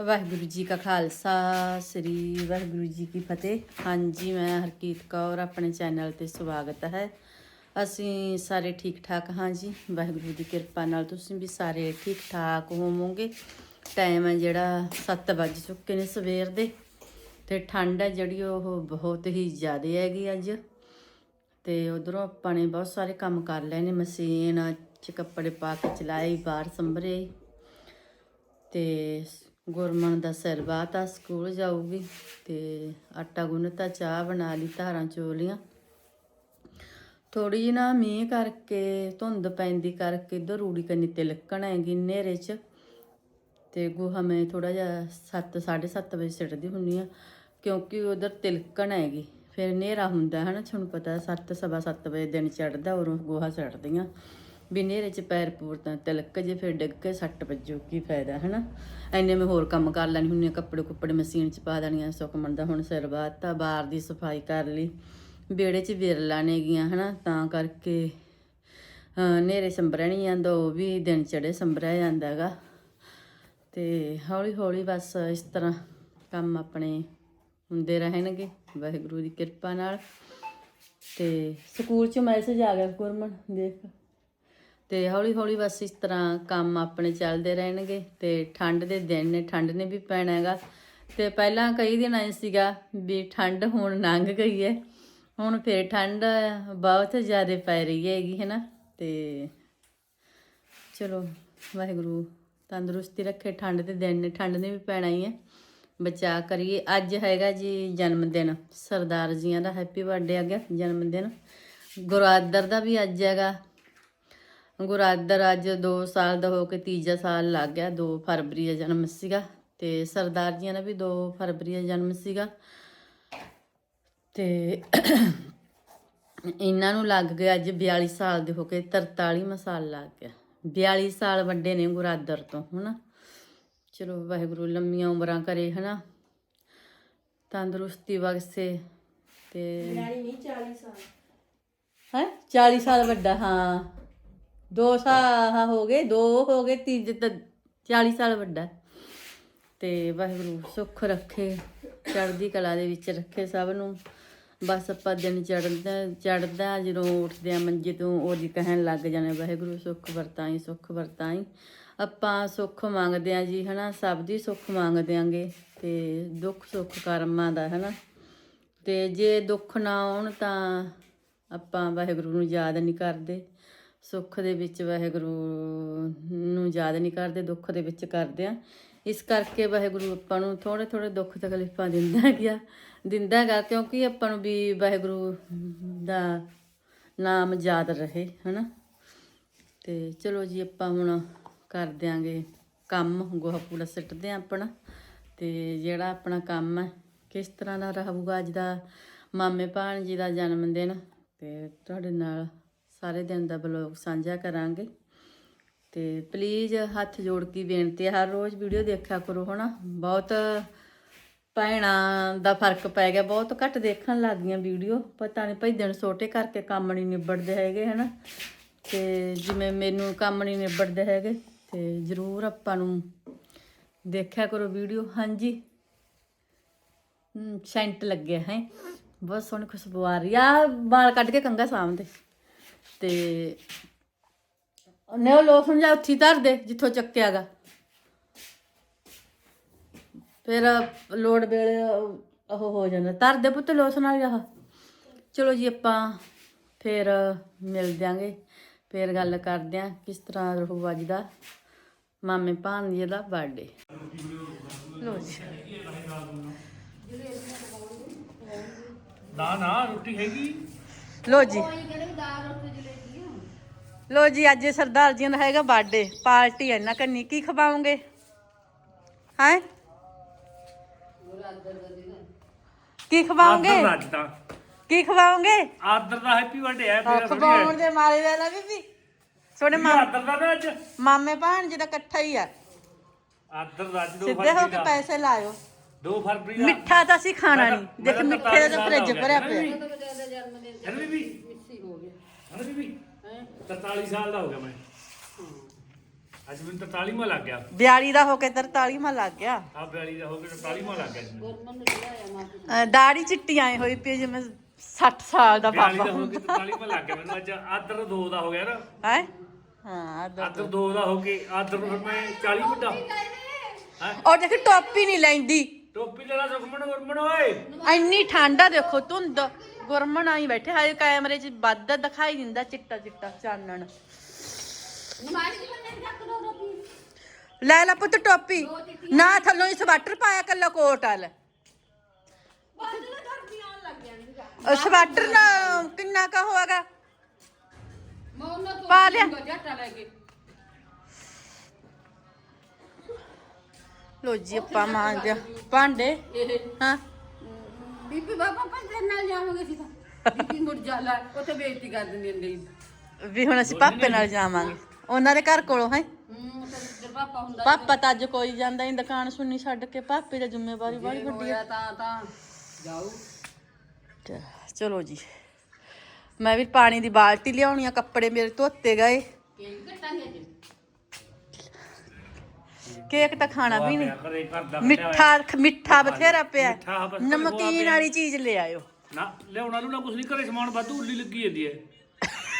ਵਾਹਿਗੁਰੂ ਜੀ ਕਾ ਖਾਲਸਾ, ਸ੍ਰੀ ਵਾਹਿਗੁਰੂ ਜੀ ਕੀ ਫਤਿਹ। ਹਾਂਜੀ, ਮੈਂ ਹਰਕੀਤ ਕੌਰ, ਆਪਣੇ ਚੈਨਲ ਤੇ ਸਵਾਗਤ ਹੈ। ਅਸੀਂ ਸਾਰੇ ਠੀਕ ਠਾਕ ਹਾਂ ਜੀ। ਵਾਹਿਗੁਰੂ ਦੀ ਕਿਰਪਾ ਨਾਲ ਤੁਸੀਂ ਵੀ ਸਾਰੇ ਠੀਕ ਠਾਕ ਹੋਵੋਗੇ। ਟਾਈਮ ਹੈ ਜਿਹੜਾ 7 ਵੱਜ ਚੁੱਕੇ ਨੇ ਸਵੇਰ ਦੇ, ਤੇ ਠੰਡ ਹੈ ਜਿਹੜੀ ਉਹ ਬਹੁਤ ਹੀ ਜ਼ਿਆਦਾ ਹੈਗੀ ਅੱਜ। ਤੇ ਉਧਰੋਂ ਆਪਾਂ ਨੇ ਬਹੁਤ ਸਾਰੇ ਕੰਮ ਕਰ ਲਏ ਨੇ, ਮਸ਼ੀਨ ਚ ਕੱਪੜੇ ਪਾ ਕੇ ਚਲਾਏ, ਬਾਹਰ ਸੰਭਰੇ। ਤੇ ਗੁਰਮਨ ਦਾ ਸਿਰ ਬਾਤਾ ਸਕੂਲ ਜਾਊਗੀ ਤੇ ਆਟਾ ਗੁੰਨਤਾ, ਚਾਹ ਬਣਾ ਲਈ, ਧਾਰਾਂ ਚੋਲੀਆਂ ਥੋੜੀ ਜਿਹੀ ਨਾ ਮੀਂਹ ਕਰਕੇ, ਧੁੰਦ ਪੈਂਦੀ ਕਰਕੇ ਇਧਰ ਰੂੜੀ ਕੰਨੀ ਤੇ ਲੱਕਣ ਹੈਗੀ ਨੇਰੇ 'ਚ। ਤੇ ਗੋਹਾ ਮੈਂ ਥੋੜਾ ਜਿਹਾ 7 7:30 ਵਜੇ ਸਿੱਟਦੀ ਹੁੰਨੀ ਆ ਕਿਉਂਕਿ ਉਧਰ ਤਿਲਕਣ ਹੈਗੀ। ਫਿਰ ਹਨੇਰਾ ਹੁੰਦਾ ਹੈ ਨਾ, ਤੁਹਾਨੂੰ ਪਤਾ 7 ਸਵਾ 7 ਵਜੇ ਦਿਨ ਚੜਦਾ ਉਰੋਂ ਗੋਹਾ ਛੱਡਦੀਆਂ ਵੀ ਹਨੇਰੇ 'ਚ ਪੈਰ ਪੂਰ ਤਾਂ ਤਿਲਕ ਜੇ ਫਿਰ ਡਿੱਗ ਕੇ ਸੱਟ ਵੱਜੋ, ਕੀ ਫਾਇਦਾ ਹੈ ਨਾ ਐਨੇ ਮੈਂ ਹੋਰ ਕੰਮ ਕਰ ਲੈਣੀ ਹੁੰਨੀ ਆ, ਕੱਪੜੇ ਕੁੱਪੜੇ ਮਸ਼ੀਨ 'ਚ ਪਾ ਦੇਣੀਆਂ ਸੁਕਮਣ ਦਾ ਹੁਣ ਸਿਰ ਬਾਤਾ ਬਾਹਰ ਦੀ ਸਫ਼ਾਈ ਕਰ ਲਈ, ਵਿਹੜੇ 'ਚ ਵਿਰਲਾ ਨੇ ਗੀਆਂ ਹਨਾ? ਤਾਂ ਕਰਕੇ, ਅਹ ਹਨੇਰੇ ਸੰਭਰਿਆ ਨਹੀਂ ਜਾਂਦਾ, ਉਹ ਵੀ ਦਿਨ ਚੜੇ ਸੰਭਰਿਆ ਜਾਂਦਾ ਹੈਗਾ। ਤੇ ਹੌਲੀ ਹੌਲੀ ਬਸ ਇਸ ਤਰ੍ਹਾਂ ਕੰਮ ਆਪਣੇ ਹੁੰਦੇ ਰਹਿਣਗੇ, ਵਾਹਿਗੁਰੂ ਦੀ ਕਿਰਪਾ ਨਾਲ। ਤੇ ਸਕੂਲ 'ਚ ਮੈਸੇਜ ਆ ਗਿਆ ਗੁਰਮਨ, ਦੇਖ। ਤੇ ਹੌਲੀ ਹੌਲੀ ਬਸ ਇਸ ਤਰ੍ਹਾਂ ਕੰਮ ਆਪਣੇ ਚੱਲਦੇ ਰਹਿਣਗੇ ਤੇ ਠੰਡ ਦੇ ਦਿਨ ਨੇ, ਠੰਡ ਨੇ ਵੀ ਪੈਣਾ ਹੈਗਾ। ਤੇ ਪਹਿਲਾਂ ਕਈ ਦਿਨ ਐ ਸੀਗਾ ਵੀ ਠੰਡ ਹੁਣ ਲੰਘ ਗਈ ਹੈ ਹੁਣ ਫੇਰ ਠੰਡ ਬਹੁਤ ਜ਼ਿਆਦਾ ਪੈ ਰਹੀ ਹੈਗੀ ਹੈ ਨਾ ਤੇ ਚਲੋ, ਵਾਹਿਗੁਰੂ ਤੰਦਰੁਸਤੀ ਰੱਖੇ, ਠੰਡ ਦੇ ਦਿਨ ਨੇ, ਠੰਡ ਨੇ ਵੀ ਪੈਣਾ ਹੀ ਹੈ ਬਚਾ ਕਰੀਏ। ਅੱਜ ਹੈਗਾ ਜੀ ਜਨਮ ਦਿਨ ਸਰਦਾਰ ਜੀਆਂ ਦਾ ਹੈਪੀ ਬਰਥਡੇ ਆ ਗਿਆ ਜਨਮ ਦਿਨ ਗੁਰਾਦਰ ਦਾ ਵੀ ਅੱਜ ਹੈਗਾ। ਗੁਰਾਦਰ ਅੱਜ 2 ਸਾਲ ਦਾ ਹੋ ਕੇ ਤੀਜਾ ਸਾਲ ਲੱਗ ਗਿਆ 2 ਫਰਵਰੀ ਦਾ ਜਨਮ ਸੀਗਾ ਤੇ ਸਰਦਾਰ ਜੀਆਂ ਦਾ ਵੀ 2 ਫਰਵਰੀ ਦਾ ਜਨਮ ਸੀਗਾ। ਤੇ ਇਹਨਾਂ ਨੂੰ ਲੱਗ ਗਿਆ ਅੱਜ 42 ਸਾਲ ਦੇ ਹੋ ਕੇ 43ਵਾਂ ਸਾਲ ਲੱਗ ਗਿਆ। 42 ਸਾਲ ਵੱਡੇ ਨੇ ਗੁਰਾਦਰ ਤੋਂ ਹਨਾ? ਚਲੋ ਵਾਹਿਗੁਰੂ ਲੰਮੀਆਂ ਉਮਰਾਂ ਕਰੇ ਹਨਾ? ਤੰਦਰੁਸਤੀ ਬਖਸ਼ੇ ਤੇ ਨਹੀਂ 40 ਸਾਲ। ਹੈ? 40 ਸਾਲ ਵੱਡਾ ਹਾਂ। ਦੋ ਸਾਲ ਹੋ ਗਏ, ਦੋ ਹੋ ਗਏ, ਤੀਜੇ ਤਾਂ 40 ਸਾਲ ਵੱਡਾ। ਤੇ ਵਾਹਿਗੁਰੂ ਸੁੱਖ ਰੱਖੇ, ਚੜ੍ਹਦੀ ਕਲਾ ਦੇ ਵਿੱਚ ਰੱਖੇ ਸਭ ਨੂੰ। ਬਸ ਆਪਾਂ ਦਿਨ ਚੜ੍ਹਦਾ ਚੜ੍ਹਦਾ ਜਦੋਂ ਉੱਠਦੇ ਆ ਮੰਜੇ ਤੋਂ ਉਹਦੀ ਕਹਿਣ ਲੱਗ ਜਾਣੇ, ਵਾਹਿਗੁਰੂ ਸੁੱਖ ਵਰਤਾਈ ਸੁੱਖ ਵਰਤਾਈ। ਆਪਾਂ ਸੁੱਖ ਮੰਗਦੇ ਆ ਜੀ, ਹਨਾ, ਸਭ ਦੀ ਸੁੱਖ ਮੰਗਦੇ ਆਂਗੇ ਤੇ ਦੁੱਖ ਸੁੱਖ ਕਰਮਾਂ ਦਾ, ਹਨਾ। ਤੇ ਜੇ ਦੁੱਖ ਨਾ ਆਉਣ ਤਾਂ ਆਪਾਂ ਵਾਹਿਗੁਰੂ ਨੂੰ ਯਾਦ ਨਹੀਂ ਕਰਦੇ। ਸੁੱਖ ਦੇ ਵਿੱਚ ਵਾਹਿਗੁਰੂ ਨੂੰ ਯਾਦ ਨਹੀਂ ਕਰਦੇ, ਦੁੱਖ ਦੇ ਵਿੱਚ ਕਰਦੇ ਆ। ਇਸ ਕਰਕੇ ਵਾਹਿਗੁਰੂ ਆਪਾਂ ਨੂੰ ਥੋੜੇ ਥੋੜੇ ਦੁੱਖ ਤਕਲੀਫਾਂ ਦਿੰਦਾ ਗਿਆ ਦਿੰਦਾ ਗਾ ਕਿਉਂਕਿ ਆਪਾਂ ਨੂੰ ਵੀ ਵਾਹਿਗੁਰੂ ਦਾ ਨਾਮ ਯਾਦ ਰਹੇ, ਹਨਾ। ਤੇ ਚਲੋ ਜੀ, ਆਪਾਂ ਹੁਣ ਕਰ ਦਿਆਂਗੇ ਕੰਮ, ਗੋਹਾ ਪੂਰਾ ਸਿੱਟਦੇ ਆਂ ਆਪਣਾ। ਤੇ ਜਿਹੜਾ ਆਪਣਾ ਕੰਮ ਹੈ, ਕਿਸ ਤਰ੍ਹਾਂ ਦਾ ਰਹੂਗਾ ਅੱਜ ਦਾ ਮਾਮੇ ਭਾਣ ਜੀ ਦਾ ਜਨਮ ਦਿਨ? ਤੇ ਤੁਹਾਡੇ ਨਾਲ ਸਾਰੇ ਦਿਨ ਦਾ ਬਲੌਗ ਸਾਂਝਾ ਕਰਾਂਗੇ। ਤੇ ਪਲੀਜ਼ ਹੱਥ ਜੋੜ ਕੇ ਬੇਨਤੀ ਹੈ ਹਰ ਰੋਜ਼ ਵੀਡੀਓ ਦੇਖਿਆ ਕਰੋ, ਹਨਾ? ਬਹੁਤ ਭੈਣਾਂ ਦਾ ਫ਼ਰਕ ਪੈ ਗਿਆ, ਬਹੁਤ ਘੱਟ ਦੇਖਣ ਲੱਗ ਗਈਆਂ ਵੀਡੀਓ। ਪਤਾ ਨਹੀਂ ਭਾਈ ਦਿਨ ਛੋਟੇ ਕਰਕੇ ਕੰਮ ਨਹੀਂ ਨਿਬੜਦੇ ਹੈਗੇ, ਹਨਾ? ਤੇ ਜਿਵੇਂ ਮੈਨੂੰ ਕੰਮ ਨਹੀਂ ਨਿਬੜਦੇ ਹੈਗੇ, ਤੇ ਜ਼ਰੂਰ ਆਪਾਂ ਨੂੰ ਦੇਖਿਆ ਕਰੋ ਵੀਡੀਓ। ਹਾਂਜੀ। ਸੈਂਟ ਲੱਗਿਆ ਹੈ। ਬਹੁਤ ਸੋਹਣੀ ਖੁਸ਼ਬੂ ਆ ਰਹੀ ਆ। ਵਾਲ ਕੱਢ ਕੇ ਕੰਗਾ ਸਾਹਮਣੇ ਤੇ ਨੇ ਉਹ ਲੋਸਣ ਜਾ ਉੱਥੀ ਧਰ ਦੇ, ਜਿੱਥੋਂ ਚੱਕਿਆਗਾ ਫਿਰ ਲੋੜ ਵੇਲੇ ਉਹ ਹੋ ਜਾਂਦਾ। ਧਰ ਦੇ ਪੁੱਤ ਲੋਸਣ ਨਾਲ ਜਾ ਚਲੋ ਜੀ ਆਪਾਂ ਫਿਰ ਮਿਲ ਦਿਆਂਗੇ। ਫਿਰ ਗੱਲ ਕਰਦੇ ਆਂ ਕਿਸ ਤਰ੍ਹਾਂ ਰਹੂ ਅੱਜ ਦਾ ਮਾਮੇ ਭਾਣਜੇ ਦਾ ਬਰਥਡੇ ਲੋ ਜੀ। ਨਾ ਨਾ, ਰੋਟੀ ਹੈਗੀ? ਲੋ ਜੀ। ਲੋ ਜੀ ਅੱਜ ਸਰਦਾਰ ਜੀ ਦਾ ਹੈਗਾ ਬਰਥਡੇ ਪਾਰਟੀ ਹੈ ਨਾ ਕੰਨੀ ਕੀ ਖਵਾਉਂਗੇ। ਹੈ? ਕੀ ਖਵਾਉਂਗੇ? ਆਦਰ ਕੀ ਖਵਾਉਂਗੇ? ਆਦਰ ਦਾ ਹੈਪੀ ਬਰਥਡੇ ਹੈ ਤੇਰਾ ਖਵਾਉਣ ਦੇ ਮਾਰੇ ਵਾਲਾ ਬੀਬੀ। ਸੋਨੇ ਮਾਮੇ ਆਦਰ ਦਾ ਨਾ ਅੱਜ? ਮਾਮੇ ਭਾਣ ਜੀ ਦਾ ਇਕੱਠਾ ਹੀ ਆ। ਆਦਰ ਦਾ ਅੱਜ 2 ਸਿੱਧੇ ਹੋ ਕੇ ਦਾ ਪੈਸੇ ਲਾਇਓ। 2 ਫਰਵਰੀ ਦਾ ਮਿੱਠਾ ਤਾਂ ਅਸੀਂ ਖਾਣਾ ਮੈਂ ਨਹੀਂ। ਦੇਖ ਮੈਂ ਮਿੱਠੇ ਦਾ 43 ਫ੍ਰਿਜ ਭਰਿਆ ਪਿਆ। ਹੈ ਬੀਬੀ। ਮਿੱਸੀ ਹੋ ਗਿਆ। ਹੈ ਬੀਬੀ। 43 ਸਾਲ ਦਾ ਹੋ ਗਿਆ ਮੈਂ। ਅੱਜ ਮੈਨੂੰ 43ਵਾਂ ਲੱਗ ਗਿਆ। 42 ਦਾ ਹੋ ਕੇ 43 ਮਾ ਲੱਗ ਗਿਆ। ਆ 42 ਦਾ ਹੋ ਕੇ 43ਵਾਂ ਲੱਗ ਗਿਆ। ਦਾੜੀ ਚਿੱਟੀ ਆਈ ਹੋਈ ਪਈ ਜਿਵੇਂ 60 ਸਾਲ ਦਾ 42 ਬਾਬਾ ਦਾ ਹੋ ਕੇ 43ਵਾਂ ਲੱਗ ਗਿਆ। ਮੈਨੂੰ ਅੱਜ ਆਦਰ 2 ਦਾ ਹੋ ਗਿਆ ਨਾ। ਹੈ? ਹਾਂ ਆਦਰ ਆਦਰ 2 ਦਾ ਹੋ ਕੇ ਆਦਰ ਨੂੰ ਫਿਰ ਮੈਂ 40 ਵੱਡਾ ਹੈ? ਉਹ ਦੇਖ ਟੋਪੀ ਨਹੀਂ ਲੈਂਦੀ। ਟੋਪੀ ਲੈ ਲਾ ਸੁਖਮਣ ਗੁਰਮਣ ਓਏ। ਇੰਨੀ ਠੰਡਾ ਦੇਖੋ, ਧੁੰਦ। ਗੁਰਮਣ ਆਈ ਬੈਠੇ, ਹਾਏ, ਕੈਮਰੇ 'ਚ ਵੱਧ ਦਿਖਾਈ ਦਿੰਦਾ, ਚਿੱਟਾ ਚਿੱਟਾ, ਚਾਨਣ। ਲੈ ਲੈ ਪੁੱਤ ਟੋਪੀ। ਨਾ ਥੱਲੋਂ ਹੀ ਸਵਾਟਰ ਪਾਇਆ, ਕੱਲਾ ਕੋਟ ਆ, ਲੈ। ਉਹ ਸਵਾਟਰ ਨਾ ਕਿੰਨਾ ਕਾ ਹੋਏਗਾ ਪਾ ਲਿਆ। ਲੋ ਜੀ ਆਪਾਂ ਮਾਂਜਿਆ ਭਾਂਡੇ ਹਾਂ। ਬੀਬੀ ਬਾਬਾ ਪੰਜ ਨਾਲ ਜਾਵਾਂਗੇ ਸੀ ਤਾਂ। ਬੀਬੀ ਮੁੜ जाला ਉੱਥੇ ਬੇਇੱਜ਼ਤੀ ਕਰ ਦਿੰਦੀ ਹੁੰਦੀ ਵੀ ਹੁਣ ਅਸੀਂ ਪਾਪੇ ਨਾਲ ਜਾਵਾਂਗੇ। ਉਹਨਾਂ ਦੇ ਘਰ ਕੋਲੋਂ ਹੈ? ਹੂੰ ਪਾਪਾ ਤਾਂ ਅੱਜ ਕੋਈ ਜਾਂਦਾ ਨਹੀਂ ਦੁਕਾਨ ਸੁਣਨੀ ਛੱਡ ਕੇ ਪਾਪੇ ਦੀ ਜ਼ਿੰਮੇਵਾਰੀ ਬੜੀ ਵੱਡੀ ਹੋਇਆ ਤਾਂ ਤਾਂ ਜਾਊ। ਹੈ ਚਲੋ ਜੀ। ਮੈਂ ਵੀ ਪਾਣੀ ਦੀ ਬਾਲਟੀ ਲਿਆਉਣੀ ਆ ਕੱਪੜੇ ਮੇਰੇ ਧੋਤੇ ਗਏ। ਕੇਕ ਤਾਂ ਖਾਣਾ ਵੀ ਨਹੀਂ। ਘਰੇ ਘਰ ਦਾ ਮਿੱਠਾ ਮਿੱਠਾ ਬਥੇਰਾ ਪਿਆ। ਮਿੱਠਾ ਬਸ ਨਮਕੀਨ ਵਾਲੀ ਚੀਜ਼ ਲੈ ਆਇਓ। ਨਾ ਲਿਆਉਣਾ ਨੂੰ ਨਾ ਕੁਛ ਨਹੀਂ ਘਰੇ ਸਮਾਨ ਵਾਧੂ ਉੱਲੀ ਲੱਗੀ ਜਾਂਦੀ ਹੈ।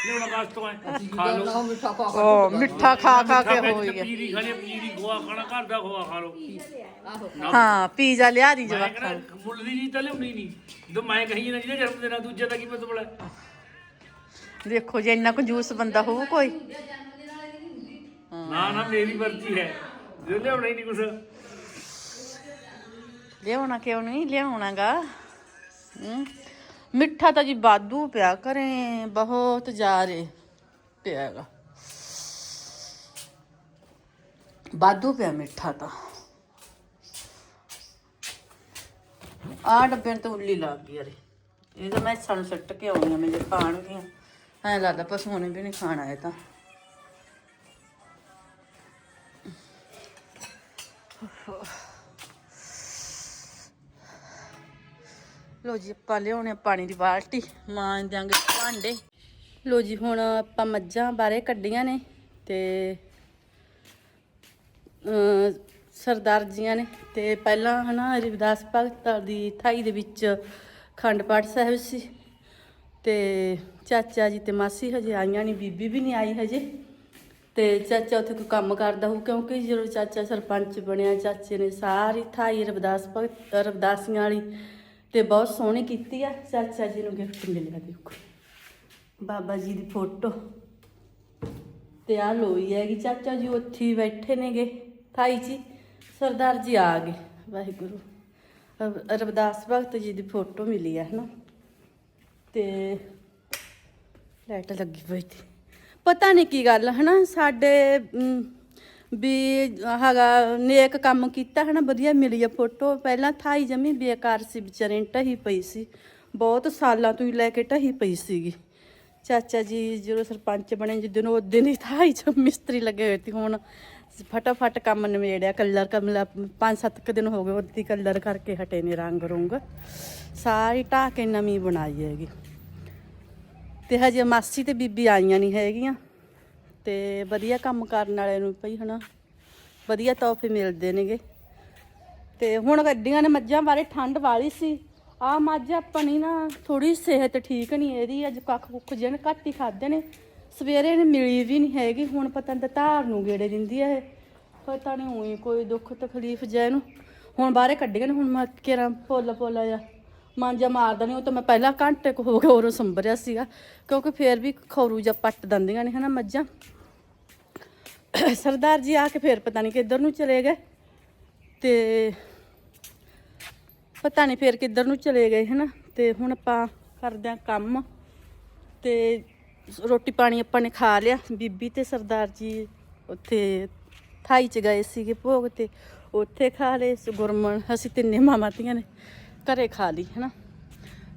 ਲਿਆਉਣਾ ਕਾਸ ਤੋਂ ਹੈ? ਖਾ ਲਓ। ਉਹ ਮਿੱਠਾ ਖਾ ਖਾ ਓ ਮਿੱਠਾ ਖਾ ਖਾ ਕੇ ਹੋਈ ਗਿਆ। ਪੀਰੀ ਖਾਣੀ ਪੀਰੀ ਗੋਆ ਖਾਣਾ ਘਰ ਦਾ ਖੋਆ ਖਾ ਲਓ। ਆਹੋ। ਹਾਂ ਪੀਜ਼ਾ ਲਿਆ ਦੀ ਮੈਂ ਜਵਾਕਾਂ ਕਹਿੰਦਾ ਮੁੱਲ ਦੀ ਚੀਜ਼ ਤਾਂ ਲਿਆਉਣੀ ਨਹੀਂ। ਜਦੋਂ ਮੈਂ ਕਹੀ ਨਾ ਜਿਹਨੇ ਜਨਮ ਦੇਣਾ ਦੂਜੇ ਦਾ ਕੀ ਮਤਲਬ ਹੈ? ਨੂੰ। ਦੇਖੋ ਜੇ ਇੰਨਾ ਕੰਜੂਸ ਬੰਦਾ ਹੋਊ ਕੋਈ। ਨਾ ਨਾ ਮੇਰੀ ਮਰਜ਼ੀ ਹੈ। ਜੇ ਲਿਆਉਣਾ ਹੀ ਨਹੀਂ ਕੁਛ। ਲਿਆਉਣਾ ਕਿਉਂ ਨਹੀਂ? ਲਿਆਉਣਾਗਾ। ਮਿੱਠਾ ਤਾਂ ਜੀ ਬਾਦੂ ਪਿਆ ਕਰੇ ਬਹੁਤ ਜਾਰੇ ਪਿਆਗਾ। ਬਾਦੂ ਪਿਆ ਮਿੱਠਾ ਤਾਂ। ਆ ਡੱਬੇ ਤੇ ਉੱਲੀ ਲੱਗ ਗਈ ਅਰੇ ਇਹ ਤਾਂ ਮੈਂ ਸਾਨੂੰ ਸੱਟ ਕੇ ਆਉਣੀ ਆ ਮੈਂ ਜੇ ਖਾਣਗੀਆਂ ਐਂ ਲੱਗਦਾ ਪਸ਼ੂਆਂ ਨੇ ਵੀ ਨਹੀਂ ਖਾਣਾ ਇਹ ਤਾਂ। ਲੋ ਜੀ, ਆਪਾਂ ਲਿਆਉਣੇ ਪਾਣੀ ਦੀ ਬਾਲਟੀ ਮਾਂਜ ਦਿਆਂਗੇ ਭਾਂਡੇ। ਲੋ ਜੀ, ਹੁਣ ਆਪਾਂ ਮੱਝਾਂ ਬਾਰੇ ਕੱਢੀਆਂ ਨੇ ਤੇ ਅਮ ਸਰਦਾਰ ਜੀਆਂ ਨੇ। ਤੇ ਪਹਿਲਾਂ ਹਨਾ, ਰਵਿਦਾਸ ਭਗਤ ਦੀ ਥਾਈ ਦੇ ਵਿੱਚ ਖੰਡ ਪਾਠ ਸਾਹਿਬ ਸੀ। ਤੇ ਚਾਚਾ ਜੀ ਤੇ ਮਾਸੀ ਹਜੇ ਆਈਆਂ ਨਹੀਂ ਬੀਬੀ ਵੀ ਨਹੀਂ ਆਈ ਹਜੇ। ਤੇ ਚਾਚਾ ਉੱਥੇ ਕੋਈ ਕੰਮ ਕਰਦਾ ਹੋ ਕਿਉਂਕਿ ਜਦੋਂ ਚਾਚਾ ਸਰਪੰਚ ਬਣਿਆ, ਚਾਚੇ ਨੇ ਸਾਰੀ ਥਾਈ ਰਵਿਦਾਸ ਭਗਤ, ਰਵਿਦਾਸੀਆਂ ਵਾਲੀ ਤੇ ਬਹੁਤ ਸੋਹਣੀ ਕੀਤੀ ਆ। ਚਾਚਾ ਜੀ ਨੂੰ ਗਿਫਟ ਮਿਲਿਆ ਦੇਖੋ। ਬਾਬਾ ਜੀ ਦੀ ਫੋਟੋ। ਤੇ ਆ ਲੋਈ ਹੈਗੀ ਚਾਚਾ ਜੀ, ਉੱਥੇ ਹੀ ਬੈਠੇ ਨੇਗੇ। ਥਾਈ ਜੀ, ਸਰਦਾਰ ਜੀ ਆ ਗਏ। ਵਾਹਿਗੁਰੂ। ਰਵ- ਰਵਿਦਾਸ ਭਗਤ ਜੀ ਦੀ ਫੋਟੋ ਮਿਲੀ ਆ, ਹਨਾ। ਤੇ ਲਾਈਟ ਲੱਗੀ ਹੋਈ ਸੀ। ਪਤਾ ਨਹੀਂ ਕੀ ਗੱਲ, ਹਨਾ? ਸਾਡੇ ਵੀ ਹੈਗਾ, ਨੇਕ ਕੰਮ ਕੀਤਾ, ਹਨਾ? ਵਧੀਆ ਮਿਲੀ ਆ ਫੋਟੋ। ਪਹਿਲਾਂ ਥਾਈ ਜਮੀ ਬੇਕਾਰ ਸੀ, ਵਿਚਾਰੇ ਨੂੰ ਢਹੀ ਪਈ ਸੀ। ਬਹੁਤ ਸਾਲਾਂ ਤੋਂ ਹੀ ਲੈ ਕੇ ਢਹੀ ਪਈ ਸੀਗੀ। ਚਾਚਾ ਜੀ ਜਦੋਂ ਸਰਪੰਚ ਬਣੇ, ਜਿੱਦਣ ਉਹ ਦਿਨ ਹੀ ਥਾਈ ਚ ਮਿਸਤਰੀ ਲੱਗੇ ਹੋਏ ਸੀ, ਹੁਣ ਫਟਾਫਟ ਕੰਮ ਨਿਬੇੜਿਆ। ਕਲਰ ਕਮਲਾ, ਪੰਜ ਸੱਤ ਕੁ ਦਿਨ ਹੋ ਗਏ, ਉਹਦੀ ਕਲਰ ਕਰਕੇ ਹਟੇ ਨੇ ਰੰਗ ਰੁੰਗ। ਸਾਰੀ ਢਾਹ ਕੇ ਨਵੀਂ ਬਣਾਈ ਹੈਗੀ। ਤੇ ਹਜੇ ਮਾਸੀ ਤੇ ਬੀਬੀ ਆਈਆਂ ਨਹੀਂ ਹੈਗੀਆਂ। ਤੇ ਵਧੀਆ ਕੰਮ ਕਰਨ ਵਾਲੇ ਨੂੰ ਭਈ ਹਨਾ, ਵਧੀਆ ਤੋਹਫੇ ਮਿਲਦੇ ਨੇਗੇ। ਤੇ ਹੁਣ ਗੱਡੀਆਂ ਨੇ ਮੱਝਾਂ ਬਾਰੇ ਠੰਡ ਵਾਲੀ ਸੀ। ਆ ਮੱਝ ਆਪਣੀ ਨਾ ਥੋੜੀ ਸਿਹਤ ਠੀਕ ਨਹੀਂ ਇਹਦੀ, ਅੱਜ ਕੱਖ ਕੁੱਖ ਜਿਹਨ ਘੱਟ ਹੀ ਖਾਦੇ ਨੇ। ਸਵੇਰੇ ਨੇ ਮਿਲੀ ਵੀ ਨਹੀਂ ਹੈਗੀ, ਹੁਣ ਪਤਾ ਨਹੀਂ ਧਾਰ ਨੂੰ ਗੇੜੇ ਦਿੰਦੀ ਹੈ ਇਹ। ਪਤਾ ਨਹੀਂ ਹੋਈ ਕੋਈ ਦੁੱਖ ਤਕਲੀਫ ਜੈ ਇਹਨੂੰ ਹੁਣ ਬਾਹਰੇ ਕੱਢੀਆਂ ਨੇ, ਹੁਣ ਮੈਂ ਕਿਰਾਂ ਪੋਲਾ ਪੋਲਾ ਜਾ ਮਾਂਜਾ ਮਾਰਦਾ ਨਹੀਂ ਉਹ ਤਾਂ ਮੈਂ ਪਹਿਲਾਂ ਘੰਟੇ ਕੁ ਹੋ ਗਿਆ ਉਰੋਂ ਸੰਭਰਿਆ ਸੀਗਾ। ਕਿਉਂਕਿ ਫੇਰ ਵੀ ਖੌਰੂ ਜਾਂ ਪੱਟ ਦਿੰਦੀਆਂ ਨੇ ਹਨਾ ਮੱਝਾਂ। ਸਰਦਾਰ ਜੀ ਆ ਕੇ ਫੇਰ ਪਤਾ ਨਹੀਂ ਕਿੱਧਰ ਨੂੰ ਚਲੇ ਗਏ ਤੇ ਪਤਾ ਨਹੀਂ ਫੇਰ ਕਿੱਧਰ ਨੂੰ ਚਲੇ ਗਏ ਹਨਾ। ਤੇ ਹੁਣ ਆਪਾਂ ਕਰਦੇ ਆਂ ਕੰਮ ਤੇ ਰੋਟੀ ਪਾਣੀ ਆਪਾਂ ਨੇ ਖਾ ਲਿਆ। ਬੀਬੀ ਤੇ ਸਰਦਾਰ ਜੀ ਉੱਥੇ ਥਾਈ ਚ ਗਏ ਸੀਗੇ ਭੋਗ ਤੇ, ਉੱਥੇ ਖਾ ਲਏ। ਸੋ ਗੁਰਮਨ ਅਸੀਂ ਤਿੰਨੇ ਮਾਮਾ ਧੀਆਂ ਨੇ। ਘਰੇ ਖਾ ਲਈ, ਹਨਾ?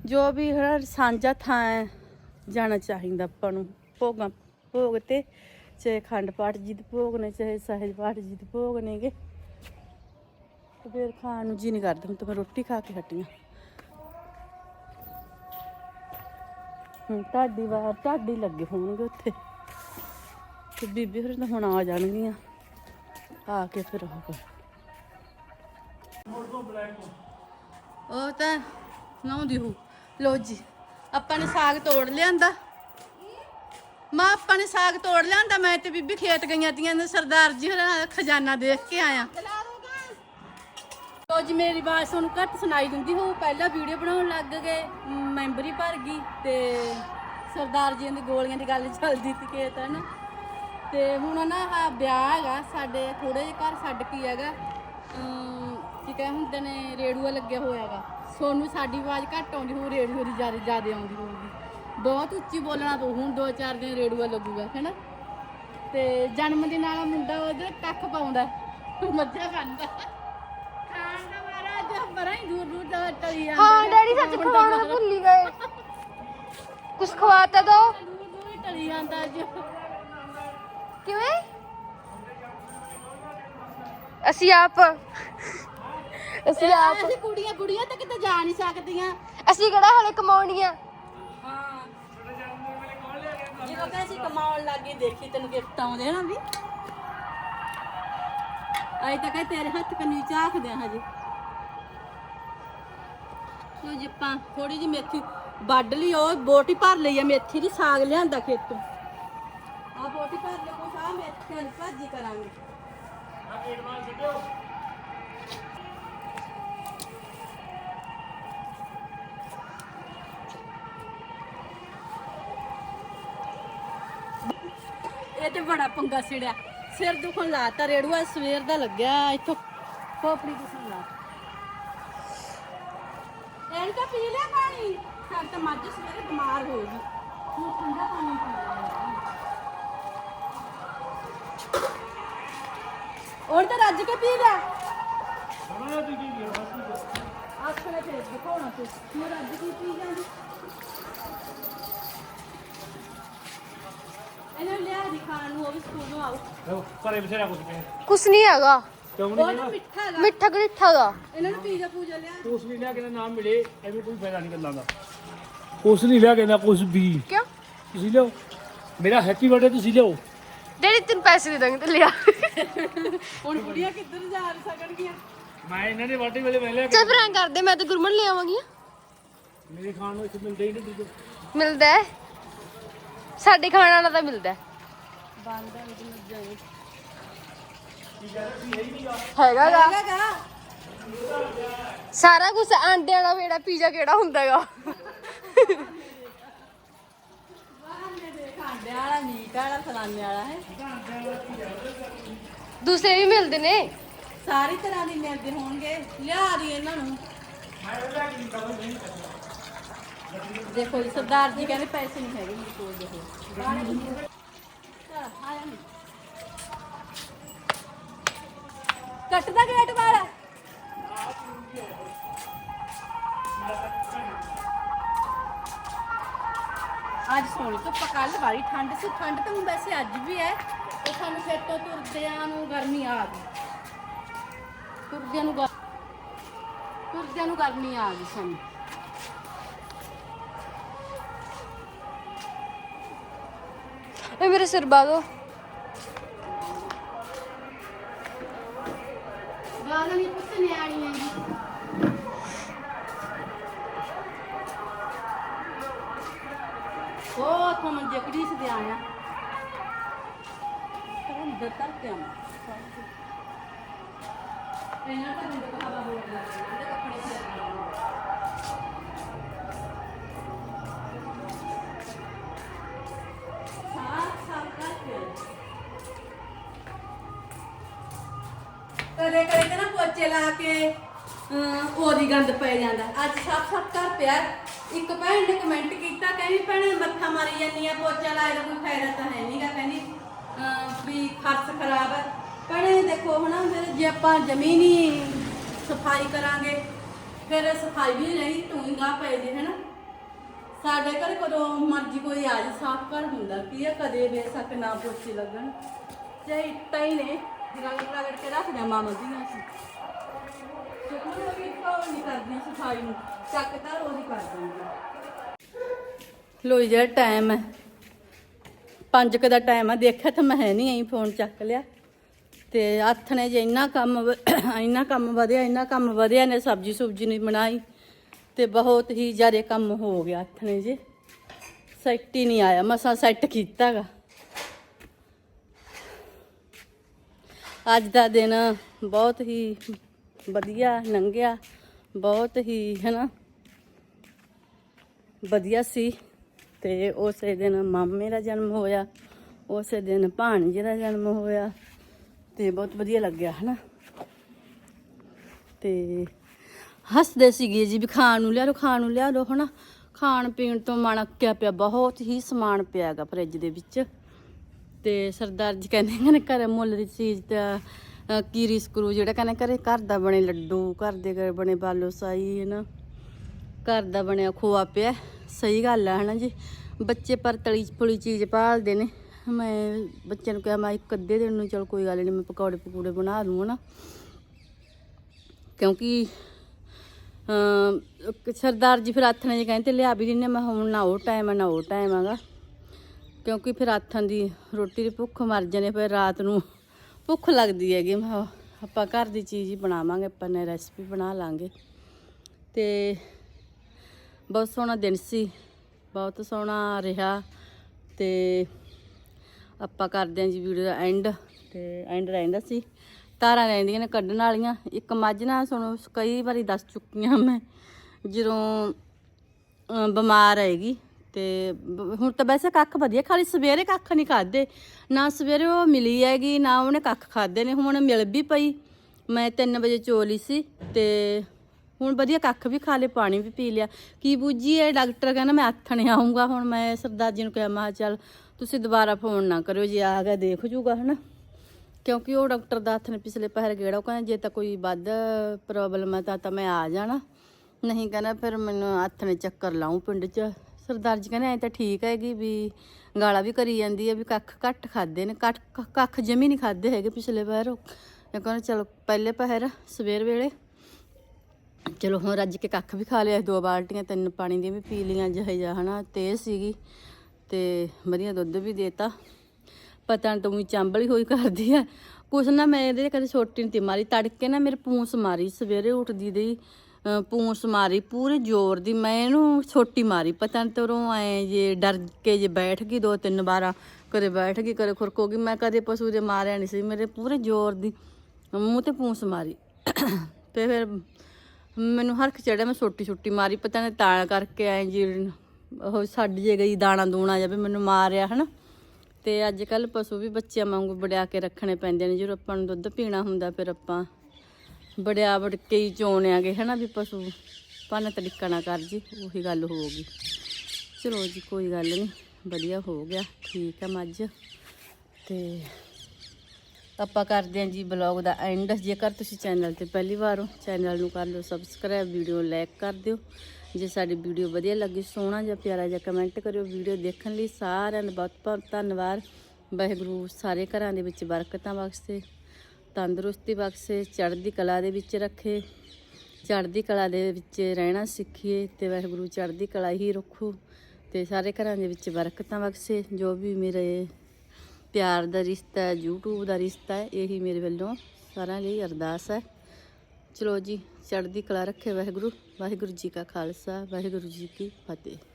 ਜੋ ਵੀ ਹੈ ਸਾਂਝਾ ਥਾਂ ਜਾਣਾ ਚਾਹੀਦਾ ਆਪਾਂ ਨੂੰ। ਭੋਗਾਂ, ਭੋਗ ਤੇ ਚਾਹੇ ਖੰਡ ਪਾਠ ਜੀ ਦੇ ਭੋਗ ਨੇ, ਚਾਹੇ ਸਹਿਜ ਪਾਠ ਜੀ ਦੇ ਭੋਗ ਨੇਗੇ। ਫਿਰ ਖਾਣ ਨੂੰ ਜੀ ਨਹੀਂ ਕਰਦਾ ਹੁਣ ਤਾਂ ਮੈਂ ਰੋਟੀ ਖਾ ਕੇ ਹਟੀ ਆਂ। ਹੁਣ ਢਾਡੀ ਵਾਰ ਢਾਡੀ ਲੱਗੇ ਹੋਣਗੇ ਉੱਥੇ। ਤੇ ਬੀਬੀ ਫਿਰ ਤਾਂ ਹੁਣ ਆ ਜਾਣਗੀਆਂ। ਆ ਕੇ ਫਿਰ ਉਹ ਕਰ ਉਹ ਤਾਂ ਨਾਉਂਦੀ ਹੂ ਲੋ ਜੀ, ਆਪਾਂ ਨੇ ਸਾਗ ਤੋੜ ਲਿਆਂਦਾ। ਮਾਂ, ਆਪਾਂ ਨੇ ਸਾਗ ਤੋੜ ਲਿਆਂਦਾ। ਮੈਂ ਤੇ ਬੀਬੀ ਖੇਤ ਗਈਆਂ ਤੀਆਂ ਨੇ, ਸਰਦਾਰ ਜੀ ਹੋਰਾਂ ਦਾ ਖਜ਼ਾਨਾ ਦੇਖ ਕੇ ਆਇਆ। ਲੋ ਜੀ, ਮੇਰੀ ਆਵਾਜ਼ ਤੁਹਾਨੂੰ ਘੱਟ ਸੁਣਾਈ ਦਿੰਦੀ ਹੋਊ। ਪਹਿਲਾਂ ਵੀਡੀਓ ਬਣਾਉਣ ਲੱਗ ਗਏ, ਮੈਂਬਰੀ ਭਰ ਗਈ ਤੇ ਸਰਦਾਰ ਜੀ ਦੀ ਗੋਲੀਆਂ ਦੀ ਗੱਲ ਚੱਲਦੀ ਸੀ ਖੇਤ, ਹਨ। ਤੇ ਹੁਣ ਨਾ ਆਹ ਵਿਆਹ ਹੈਗਾ, ਸਾਡੇ ਥੋੜੇ ਜਿਹਾ ਘਰ ਛੱਡ ਕੇ ਹੈਗਾ। ਕੀ ਕਹੇ ਹੁੰਦੇ ਨੇ ਰੇੜੂਆ ਲੱਗਿਆ ਹੋਇਆ ਹੈਗਾ ਸੋਨੂੰ ਸਾਡੀ ਆਵਾਜ਼ ਘੱਟ ਆਉਂਦੀ ਹੋਊ ਰੇੜੂਏ ਦੀ ਜ਼ਿਆਦਾ ਜ਼ਿਆਦਾ ਆਉਂਦੀ ਹੋਊਗੀ। ਬਹੁਤ ਉੱਚੀ ਬੋਲਣਾ ਪਊ ਹੁਣ ਦੋ ਚਾਰ ਦਿਨ ਰੇੜੂਆ ਲੱਗੂਗਾ ਹੈਨਾ? ਤੇ ਜਨਮ ਦਿਨ ਵਾਲਾ ਮੁੰਡਾ ਉਹਦੇ ਕੱਖ ਪਾਉਂਦਾ ਮੱਝਾਂ ਬੰਦਾ ਖਾਣ ਦਾ ਮਾਰਾ ਅੱਜ ਬੜਾ ਹੀ ਦੂਰ ਦੂਰ ਦਾ ਟਲੀ ਜਾਂਦਾ ਹਾਂ ਡੈਡੀ ਸੱਚ ਖਵਾਉਣਾ ਭੁੱਲ ਹੀ ਗਏ। ਕੁਛ ਖਵਾਤਾ ਦੋ ਦੂਰ ਦੂਰ ਹੀ ਟਲੀ ਜਾਂਦਾ ਅੱਜ। ਕਿਵੇਂ? ਅਸੀਂ ਆਪ ਅਸੀਂ ਆਪ ਅਸੀਂ ਕੁੜੀਆਂ ਕੁੜੀਆਂ ਤਾਂ ਕਿਤੇ ਜਾ ਨਹੀਂ ਸਕਦੀਆਂ। ਅਸੀਂ ਕਿਹੜਾ ਹਲੇ ਕਮਾਉਣੀਆਂ? ਹਾਂ ਜਦੋਂ ਕਿ ਅਸੀਂ ਕਮਾਉਣ ਲੱਗੇ ਦੇਖੀ ਤੈਨੂੰ ਗਿਫਟ ਆਉਂਦੇ ਨਾ ਵੀ। ਅਜੇ ਤੱਕ ਇਹ ਤੇਰੇ ਹੱਥ ਕੰਨੀ ਝਾਕਦੇ ਆ ਹਜੇ। ਲੋ ਜੀ ਆਪਾਂ ਥੋੜੀ ਜਿਹੀ ਮੇਥੀ ਵੱਢ ਲਈ ਉਹ ਬੋਟੀ ਭਰ ਲਈ ਆ ਮੇਥੀ ਦੀ ਸਾਗ ਲਿਆਂਦਾ ਖੇਤੋਂ। ਆ ਬੋਟੀ ਭਰ ਲਈ ਕੁਛ ਆ ਮੇਥੀ ਦੀ ਭਾਜੀ ਕਰਾਂਗੇ। ਇਹ ਤੇ ਬੜਾ ਪੰਗਾ ਛਿੜਿਆ ਸਿਰ ਦੁਖਣ ਲਾਤਾ ਰੇੜੂਆ ਸਵੇਰ ਦਾ ਲੱਗਿਆ ਇੱਥੋਂ। ਖੋਪੜੀ ਦੁਖਣ ਲਾ ਐਂ ਤਾਂ ਪੀ ਲਿਆ ਪਾਣੀ? ਸਾਡੇ ਤਾਂ ਮੱਝ ਸਵੇਰੇ ਬਿਮਾਰ ਹੋ ਗਈ। ਹੁਣ ਠੰਡਾ ਪਾਣੀ ਪੀਂਦਾ ਹੁਣ ਤਾਂ ਰੱਜ ਕੇ ਪੀ ਲਿਆ। ਥੋੜਾ ਜਿਹਾ ਕੀ ਗਿਆ ਬਸ। ਆਖਣੇ ਤੇ ਦਿਖਾਉਣਾ ਤੂੰ ਮੈਂ ਰੱਜ ਕੇ ਪੀ ਜਾਂਦੀ ਇਹਨਾਂ ਲਿਆ ਦੀ ਖਾਣ ਨੂੰ ਉਹ ਵੀ ਸਕੂਲ ਨੂੰ ਆਉ ਲਓ ਘਰੇ ਬਸੇਰਾ ਕੁਝ ਪਿਆ। ਕੁਛ ਨਹੀਂ ਹੈਗਾ। ਕਿਉਂ ਉਹ ਨਹੀਂ ਤਾਂ ਮਿੱਠਾ ਹੈਗਾ। ਮਿੱਠਾ ਗਰਿੱਠਾ ਦਾ ਇਹਨਾਂ ਨੂੰ ਪੀਜ਼ਾ ਪੂਜਾ ਲਿਆ। ਕੁਛ ਨਹੀਂ ਲਿਆ ਕੇ ਨਾਮ ਮਿਲੇ ਐਵੇਂ ਕੋਈ ਫਾਇਦਾ ਨਹੀਂ ਗੱਲਾਂ ਦਾ। ਕੁਛ ਨਹੀਂ ਲਿਆ ਕੇ ਨਾ ਕੁਛ ਵੀ। ਕਿਉਂ? ਤੁਸੀਂ ਲਿਓ ਮੇਰਾ ਹੈਪੀ ਬਰਥਡੇ ਤੁਸੀਂ ਲਿਓ ਡੈਡੀ ਤੈਨੂੰ ਪੈਸੇ ਦੇ ਦਾਂਗੇ ਤੇ ਲਿਆ। ਹੁਣ ਬੁੜੀਆਂ ਕਿੱਧਰ ਜਾ ਸਕਣਗੀਆਂ? ਮੈਂ ਇਹਨਾਂ ਦੇ ਬਰਥਡੇ ਵੇਲੇ ਮੈਂ ਲਿਆ ਕੇ ਚੱਲ ਫਿਰ ਐਂ ਕਰਦੇ ਮੈਂ ਤੇ ਗੁਰਮਨ ਲੈ ਆਵਾਂਗੀ ਮੇਰੇ ਖਾਣ ਨੂੰ ਇੱਥੇ ਮਿਲਦੇ ਹੀ ਨਹੀਂ ਦੂਜੇ। ਮਿਲਦਾ ਹੈ। ਸਾਡੇ ਖਾਣ ਵਾਲਾ ਤਾਂ ਮਿਲਦਾ ਹੈ। ਬਾਂਦਾ ਵਿੱਚ ਜਾਈ ਹੈਗਾ ਗਾ। ਹੈਗਾ ਸਾਰਾ ਕੁਝ ਆਂਡੇ ਵਾਲਾ ਵੇੜਾ ਪੀਜ਼ਾ ਕਿਹੜਾ ਹੁੰਦਾ ਹੈਗਾ? ਬਾਹਰਲੇ ਦੇ ਖਾਂਡੇ ਵਾਲਾ ਮੀਟ ਵਾਲਾ ਫਲਾਨੇ ਵਾਲਾ ਹੈ ਦੂਸਰੇ ਵੀ ਮਿਲਦੇ ਨੇ। ਸਾਰੀ ਤਰ੍ਹਾਂ ਦੇ ਮਿਲਦੇ ਹੋਣਗੇ। ਲਿਆ ਦੀ ਇਹਨਾਂ ਨੂੰ। ਦੇਖੋ ਜੀ, ਸਰਦਾਰ ਜੀ ਕਹਿੰਦੇ ਪੈਸੇ ਨਹੀਂ ਹੈਗੇ ਮੇਰੇ ਕੋਲ। ਦੇਖੋ ਆਇਆ ਨਹੀਂ ਕੱਟਦਾ ਗੇਟ ਵਾਲਾ ਅੱਜ ਸੋਣੀ ਤੋਂ ਕੱਲ ਵਾਲੀ ਠੰਡ ਸੀ, ਠੰਡ ਤਾਂ ਹੁਣ ਵੈਸੇ ਅੱਜ ਵੀ ਹੈ। ਉਹ ਸਾਨੂੰ ਫਿਰ ਤੋਂ ਤੁਰਦਿਆਂ ਨੂੰ ਗਰਮੀ ਆ ਗਈ। ਤੁਰਦਿਆਂ ਨੂੰ ਤੁਰਦਿਆਂ ਨੂੰ ਗਰਮੀ ਆ ਗਈ ਸਾਨੂੰ। ਇਹ ਮੇਰੇ ਸਿਰ ਬਾਦੋ ਗਾਲਾਂ ਨਹੀਂ ਪੁੱਤ ਨਿਆਣੀ ਹੈਗੀ ਉਹ ਤੋਂ ਮੰਜੇ ਕੜੀ ਸੇ ਆਇਆ। ਅੰਦਰ ਤੱਕ ਤੇ ਆਉਂ ਇਹਨਾਂ ਦਾ ਮੁੰਡਾ ਕਹਾਵਾ ਹੋ ਗਿਆ। ਇਹਦੇ ਕੱਪੜੇ ਸੇ ਕਦੇ ਕਦੇ ਤੇ ਨਾ ਪੋਚੇ ਲਾ ਕੇ ਅਮ, ਉਹਦੀ ਗੰਦ ਪੈ ਜਾਂਦਾ। ਅੱਜ ਸੱਤ ਸੱਤ ਘਰ ਪਿਆ। ਇੱਕ ਭੈਣ ਨੇ ਕਮੈਂਟ ਕੀਤਾ ਕਹਿੰਦੀ ਭੈਣ ਮੱਥਾ ਮਾਰੀ ਜਾਂਦੀ ਆ ਪੋਚਾ ਲਾਏ ਦਾ ਕੋਈ ਫਾਇਦਾ ਤਾਂ ਹੈ ਨਹੀਂਗਾ ਕਹਿੰਦੀ ਅਮ, ਵੀ ਖਰਚ ਖਰਾਬ ਹੈ ਭੈਣੇ ਦੇਖੋ ਹਨਾ ਫਿਰ ਜੇ ਆਪਾਂ ਜ਼ਮੀਨ ਹੀ ਸਫ਼ਾਈ ਕਰਾਂਗੇ ਫਿਰ ਸਫ਼ਾਈ ਵੀ ਨਹੀਂ ਧੂੰਗਾ ਪੈ ਜੇ ਹਨਾ? ਸਾਡੇ ਘਰ ਕਦੋਂ ਮਰਜ਼ੀ ਕੋਈ ਆ ਜੇ ਸਾਫ਼ ਘਰ ਹੁੰਦਾ ਕੀ ਹੈ ਕਦੇ ਬੇਸ਼ੱਕ ਨਾ ਪੋਚੇ ਲੱਗਣ। ਜੇ ਇੱਟਾਂ ਹੀ ਨੇ। ਰੰਗ ਰਗੜ ਕੇ ਰੱਖਦੇ ਆ ਮਾਮਾ ਦੀਆਂ ਅਸੀਂ। ਚੁੱਕਣ ਵੀ ਕੋਈ ਨਹੀਂ ਕਰਦੀ ਸਫ਼ਾਈ ਨੂੰ। ਚੱਕ ਤਾਂ ਰੋਜ਼ ਹੀ ਕਰ ਦਿੰਦੀ ਲੋ ਜਿਹੜਾ ਟਾਈਮ ਹੈ। 5 ਕ ਦਾ ਟਾਈਮ ਹੈ। ਦੇਖਿਆ ਤਾਂ ਮੈਂ ਹੈ ਨਹੀਂ, ਐਂ ਫੋਨ ਚੱਕ ਲਿਆ। ਤੇ ਹੱਥ ਨੇ ਜੇ ਇੰਨਾ ਕੰਮ ਇੰਨਾ ਕੰਮ ਵਧਿਆ, ਇੰਨਾ ਕੰਮ ਵਧਿਆ ਨੇ, ਸਬਜੀ ਸੁਬਜੀ ਨਹੀਂ ਬਣਾਈ। ਤੇ ਬਹੁਤ ਹੀ ਜ਼ਿਆਦਾ ਕੰਮ ਹੋ ਗਿਆ ਹੱਥ ਨੇ ਜੇ। ਸੈਟ ਹੀ ਨਹੀਂ ਆਇਆ। ਮਸਾ ਸੈੱਟ ਕੀਤਾਗਾ ਅੱਜ ਦਾ ਦਿਨ ਬਹੁਤ ਹੀ ਵਧੀਆ ਲੰਘਿਆ, ਬਹੁਤ ਹੀ, ਹੈਨਾ? ਵਧੀਆ ਸੀ ਤੇ ਉਸੇ ਦਿਨ ਮਾਮੇ ਦਾ ਜਨਮ ਹੋਇਆ, ਉਸੇ ਦਿਨ ਭਾਣਜੇ ਦਾ ਜਨਮ ਹੋਇਆ ਤੇ ਬਹੁਤ ਵਧੀਆ ਲੱਗਿਆ, ਹਨਾ? ਤੇ ਹੱਸਦੇ ਸੀਗੇ ਜੀ ਵੀ ਖਾਣ ਨੂੰ ਲਿਆ ਦੋ ਖਾਣ ਨੂੰ ਲਿਆ ਦੋ ਹਨਾ? ਖਾਣ ਪੀਣ ਤੋਂ ਮਨ ਅੱਕਿਆ ਪਿਆ, ਬਹੁਤ ਹੀ ਸਮਾਨ ਪਿਆਗਾ ਫਰਿੱਜ ਦੇ ਵਿੱਚ। ਤੇ ਸਰਦਾਰ ਜੀ ਕਹਿੰਦੇ ਕਹਿੰਦੇ ਘਰੇ ਮੁੱਲ ਦੀ ਚੀਜ਼ ਤਾਂ ਕੀਰੀ ਸਕਰੂ ਜਿਹੜਾ ਕਹਿੰਦੇ ਘਰੇ ਘਰ ਦਾ ਬਣੇ ਲੱਡੂ, ਘਰ ਦੇ ਘਰ ਬਣੇ ਬਾਲੋ ਸਾਈ ਹੈ ਨਾ ਘਰ ਦਾ ਬਣਿਆ ਖੋਆ ਪਿਆ, ਸਹੀ ਗੱਲ ਹੈ ਹਨਾ ਜੀ। ਬੱਚੇ ਪਰ ਤਲੀ ਫੁਲੀ ਚੀਜ਼ ਭਾਲਦੇ ਨੇ। ਮੈਂ ਬੱਚਿਆਂ ਨੂੰ ਕਿਹਾ, ਮੈਂ ਇੱਕ ਅੱਧੇ ਦਿਨ ਨੂੰ ਚਲ ਕੋਈ ਗੱਲ ਨਹੀਂ ਮੈਂ ਪਕੌੜੇ ਪਕੂੜੇ ਬਣਾ ਦੂੰ ਹਨਾ। ਕਿਉਂਕਿ ਸਰਦਾਰ ਜੀ ਫਿਰ ਆਥਣੇ ਜੀ ਕਹਿੰਦੇ, ਲਿਆ ਵੀ ਦਿੰਨੇ ਮੈਂ ਹੁਣ ਨਾ ਉਹ ਟਾਈਮ ਆ, ਨਾ ਉਹ ਟਾਈਮ ਆਗਾ। ਕਿਉਂਕਿ ਫਿਰ ਆਥਣ ਦੀ ਰੋਟੀ ਦੀ ਭੁੱਖ ਮਰ ਜਾਣੇ, ਫਿਰ ਰਾਤ ਨੂੰ ਭੁੱਖ ਲੱਗਦੀ ਹੈਗੀ। ਮੈਂ ਕਿਹਾ, ਆਪਾਂ ਘਰ ਦੀ ਚੀਜ਼ ਹੀ ਬਣਾਵਾਂਗੇ, ਆਪਾਂ ਨੇ ਰੈਸਪੀ ਬਣਾ ਲਾਂਗੇ। ਤੇ ਬਹੁਤ ਸੋਹਣਾ ਦਿਨ ਸੀ, ਬਹੁਤ ਸੋਹਣਾ ਰਿਹਾ। ਤੇ ਆਪਾਂ ਕਰਦੇ ਹਾਂ ਜੀ ਵੀਡੀਓ ਦਾ ਐਂਡ ਤੇ ਐਂਡ ਰਹਿੰਦਾ ਸੀ। ਤਾਰਾਂ ਰਹਿੰਦੀਆਂ ਨੇ ਕੱਢਣ ਵਾਲੀਆਂ। ਇੱਕ ਮੱਝ ਨਾ ਸੁਣੋ ਕਈ ਵਾਰੀ ਦੱਸ ਚੁੱਕੀ ਹਾਂ ਮੈਂ, ਜਦੋਂ ਬਿਮਾਰ ਹੈਗੀ ਤੇ ਹੁਣ ਤਾਂ ਵੈਸੇ ਕੱਖ ਵਧੀਆ, ਖਾਲੀ ਸਵੇਰੇ ਕੱਖ ਨਹੀਂ ਖਾਦੇ ਨਾ ਸਵੇਰੇ ਉਹ ਮਿਲੀ ਹੈਗੀ, ਨਾ ਉਹਨੇ ਕੱਖ ਖਾਦੇ ਨੇ, ਹੁਣ ਮਿਲ ਵੀ ਪਈ। ਮੈਂ 3 ਵਜੇ ਚੋਲੀ ਸੀ ਤੇ ਹੁਣ ਵਧੀਆ ਕੱਖ ਵੀ ਖਾ ਲੇ ਪਾਣੀ ਵੀ ਪੀ ਲਿਆ। ਕੀ ਬੂਜੀ ਇਹ ਡਾਕਟਰ ਕਹਿੰਦਾ ਮੈਂ ਆਥਣੇ ਆਉਂਗਾ ਹੁਣ ਮੈਂ ਸਰਦਾਰ ਜੀ ਨੂੰ ਕਿਹਾ, ਮੈਂ ਚੱਲ ਤੁਸੀਂ ਦੁਬਾਰਾ ਫੋਨ ਨਾ ਕਰਿਓ, ਜੇ ਆ ਗਿਆ ਦੇਖ ਜੂਗਾ, ਹਨਾ। ਕਿਉਂਕਿ ਉਹ ਡਾਕਟਰ ਦਾ ਹੱਥ ਨੇ ਪਿਛਲੇ ਪਹਿਰ ਗੇੜਾ, ਉਹ ਕਹਿੰਦਾ ਜੇ ਤਾਂ ਕੋਈ ਵੱਧ ਪ੍ਰੋਬਲਮ ਹੈ ਤਾਂ ਤਾਂ ਮੈਂ ਆ ਜਾਣਾ। ਨਹੀਂ ਕਹਿੰਦਾ ਫਿਰ ਮੈਨੂੰ ਹੱਥ ਨੇ ਚੱਕਰ ਲਾਉਂ ਪਿੰਡ 'ਚ। ਸਰਦਾਰ ਜੀ ਕਹਿੰਦੇ, ਐ ਤਾਂ ਠੀਕ ਹੈਗੀ ਵੀ ਗਾਲਾਂ ਵੀ ਕਰੀ ਜਾਂਦੀ ਹੈ ਵੀ ਕੱਖ ਘੱਟ ਖਾਦੇ ਨੇ, ਕੱਟ ਕੱਖ ਜਮੀ ਨਹੀਂ ਖਾਦੇ ਹੈਗੇ ਪਿਛਲੇ ਪਹਿਰ ਉਹ। ਇਹ ਕਹਿੰਦਾ ਚਲੋ, ਪਹਿਲੇ ਪਹਿਰ, ਸਵੇਰ ਵੇਲੇ। ਚਲੋ ਹੁਣ ਰੱਜ ਕੇ ਕੱਖ ਵੀ ਖਾ ਲਿਆ, ਦੋ ਬਾਲਟੀਆਂ, ਤਿੰਨ ਪਾਣੀ ਦੀਆਂ ਵੀ ਪੀ ਲੀਆਂ ਜਿਹੇ ਜਿਹਾ, ਹਨਾ, ਤੇਜ਼ ਸੀਗੀ। ਤੇ ਵਧੀਆ ਦੁੱਧ ਵੀ ਦੇਤਾ। ਪਤਾ ਨੀ ਤੂੰ ਹੀ ਹੋਈ ਕਰਦੀ ਆ। ਕੁਛ ਨਾ ਮੈਂ ਇਹਦੇ ਕਦੇ ਛੋਟੀ ਨਹੀਂ ਤੀ ਮਾਰੀ, ਤੜਕੇ ਨਾ ਮੇਰੇ ਪੂੰਸ ਮਾਰੀ, ਸਵੇਰੇ ਉੱਠਦੀ ਦੀ ਪੂੰਸ ਮਾਰੀ, ਪੂਰੇ ਜ਼ੋਰ ਦੀ ਮੈਂ ਇਹਨੂੰ ਛੋਟੀ ਮਾਰੀ। ਪਤਾ ਨਹੀਂ ਤਰੋਂ ਆਏ ਜੇ ਡਰ ਕੇ ਜੇ ਬੈਠ ਗਈ, ਦੋ ਤਿੰਨ ਵਾਰਾਂ ਕਦੇ ਬੈਠ ਗਈ ਕਦੇ ਹੋ ਗਈ ਮੈਂ ਕਦੇ ਪਸ਼ੂ ਦੇ ਮਾਰਿਆ ਨਹੀਂ ਸੀ, ਮੇਰੇ ਪੂਰੇ ਜ਼ੋਰ ਦੀ ਮੂੰਹ ਤੇ ਪੂੰਸ ਮਾਰੀ। ਤੇ ਫਿਰ ਮੈਨੂੰ ਹਰਖ ਚੜਿਆ, ਮੈਂ ਛੋਟੀ ਛੋਟੀ ਮਾਰੀ। ਪਤਾ ਨਹੀਂ ਤਾਂ ਕਰਕੇ ਆਏ ਜੀ ਉਹ ਛੱਡ ਜੇ ਗਈ, ਦਾਣਾ ਦੂਣਾ ਜਾਵੇ ਮੈਨੂੰ ਮਾਰਿਆ, ਹਨਾ। ਤੇ ਅੱਜ ਕੱਲ ਪਸ਼ੂ ਵੀ ਬੱਚਿਆਂ ਵਾਂਗੂ ਵੜਿਆ ਕੇ ਰੱਖਣੇ ਪੈਂਦੇ ਨੇ। ਜਦੋਂ ਆਪਾਂ ਨੂੰ ਦੁੱਧ ਪੀਣਾ ਹੁੰਦਾ, ਫਿਰ ਆਪਾਂ ਵੜਿਆ ਵੜ ਕੇ ਹੀ ਚੋਣਿਆਗੇ ਹਨਾ ਵੀ ਪਸ਼ੂ ਪੰਨ ਤੜਿੱਕਾ ਨਾ ਕਰ ਜੀ, ਉਹੀ ਗੱਲ ਹੋ ਗਈ। ਚਲੋ ਜੀ, ਕੋਈ ਗੱਲ ਨਹੀਂ ਵਧੀਆ ਹੋ ਗਿਆ, ਠੀਕ ਹੈ ਮੱਝ। ਤੇ ਆਪਾਂ ਕਰਦੇ ਹਾਂ ਜੀ ਬਲੌਗ ਦਾ ਐਂਡ ਜੇਕਰ ਤੁਸੀਂ ਚੈਨਲ ਤੇ ਪਹਿਲੀ ਵਾਰ ਹੋ ਚੈਨਲ ਨੂੰ ਕਰ ਲਓ ਸਬਸਕ੍ਰਾਈਬ ਵੀਡੀਓ ਲਾਈਕ ਕਰ ਦਿਓ। ਜੇ ਸਾਡੀ ਵੀਡੀਓ ਵਧੀਆ ਲੱਗੀ, ਸੋਹਣਾ ਜਾਂ ਪਿਆਰਾ ਜਾਂ ਕਮੈਂਟ ਕਰਿਓ। ਵੀਡੀਓ ਦੇਖਣ ਲਈ ਸਾਰਿਆਂ ਦਾ ਬਹੁਤ ਬਹੁਤ ਧੰਨਵਾਦ। ਵਾਹਿਗੁਰੂ ਸਾਰੇ ਘਰਾਂ ਦੇ ਵਿੱਚ ਬਰਕਤਾਂ ਬਖਸ਼ੇ। ਤੰਦਰੁਸਤੀ ਬਖਸ਼ੇ, ਚੜ੍ਹਦੀ ਕਲਾ ਦੇ ਵਿੱਚ ਰੱਖੇ, ਚੜ੍ਹਦੀ ਕਲਾ ਦੇ ਵਿੱਚ ਰਹਿਣਾ ਸਿੱਖੀਏ ਤੇ ਵਾਹਿਗੁਰੂ ਚੜ੍ਹਦੀ ਕਲਾ ਹੀ ਰੱਖੋ ਤੇ ਸਾਰੇ ਘਰਾਂ ਦੇ ਵਿੱਚ ਬਰਕਤਾਂ ਬਖਸ਼ੇ, ਜੋ ਵੀ ਮੇਰੇ ਪਿਆਰ ਦਾ ਰਿਸ਼ਤਾ ਹੈ, YouTube ਦਾ ਰਿਸ਼ਤਾ ਹੈ, ਇਹੀ ਮੇਰੇ ਵੱਲੋਂ ਸਾਰਿਆਂ ਲਈ ਅਰਦਾਸ ਹੈ। ਚਲੋ ਜੀ, ਚੜ੍ਹਦੀ ਕਲਾ ਰੱਖੇ ਵਾਹਿਗੁਰੂ ਵਾਹਿਗੁਰੂ ਜੀ ਕਾ ਖਾਲਸਾ, ਵਾਹਿਗੁਰੂ ਜੀ ਕੀ ਫਤਿਹ।